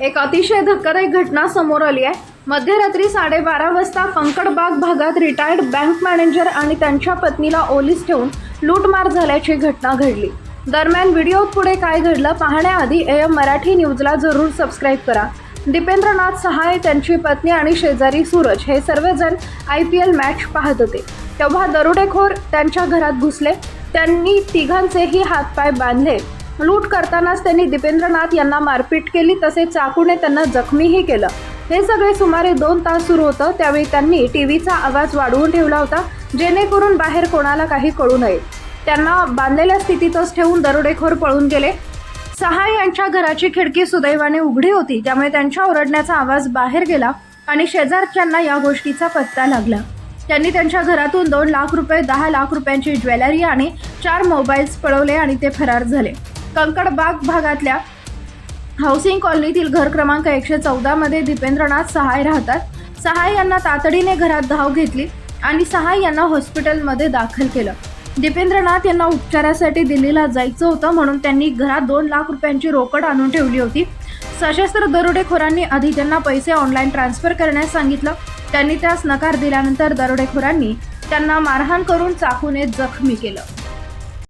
एक अतिशय धक्कादायक घटना समोर आली आहे. मध्यरात्री साडेबारा वाजता कंकडबाग भागात रिटायर्ड बँक मॅनेजर आणि त्यांच्या पत्नीला ओलीस ठेवून लूटमार झाल्याची घटना घडली. दरम्यान व्हिडिओ पुढे काय घडलं पाहण्याआधी ए एम मराठी न्यूजला जरूर सबस्क्राईब करा. दीपेंद्रनाथ सहाय त्यांची पत्नी आणि शेजारी सूरज हे सर्वजण आय पी एल मॅच पाहत होते. तेव्हा दरोडेखोर त्यांच्या घरात घुसले. त्यांनी तिघांचेही हातपाय बांधले. लूट करतानाच त्यांनी दीपेंद्रनाथ यांना मारपीट केली तसेच चाकूने त्यांना जखमीही केलं. हे सगळे सुमारे दोन तास सुरू होतं त्यावेळी त्यांनी टीव्हीचा आवाज वाढवून ठेवला होता जेणेकरून बाहेर कोणाला काही कळू नये. त्यांना बांधलेल्या स्थितीतच ठेवून दरोडेखोर पळून गेले. सहाय यांच्या घराची खिडकी सुदैवाने उघडी होती त्यामुळे त्यांच्या ओरडण्याचा आवाज बाहेर गेला आणि शेजारच्यांना या गोष्टीचा पत्ता लागला. त्यांनी त्यांच्या घरातून दोन लाख रुपये दहा लाख रुपयांची ज्वेलरी आणि चार मोबाईल्स पळवले आणि ते फरार झाले. कंकडबाग भागातल्या हाऊसिंग कॉलनीतील घर क्रमांक एकशे चौदामध्ये दीपेंद्रनाथ सहाय राहतात. सहाय यांना तातडीने घरात धाव घेतली आणि सहाय यांना हॉस्पिटलमध्ये दाखल केलं. दीपेंद्रनाथ यांना उपचारासाठी दिल्लीला जायचं होतं म्हणून त्यांनी घरात दोन लाख रुपयांची रोकड आणून ठेवली होती. सशस्त्र दरोडेखोरांनी आधी त्यांना पैसे ऑनलाईन ट्रान्सफर करण्यास सांगितलं. त्यांनी त्यास नकार दिल्यानंतर दरोडेखोरांनी त्यांना मारहाण करून चाकूने जखमी केलं.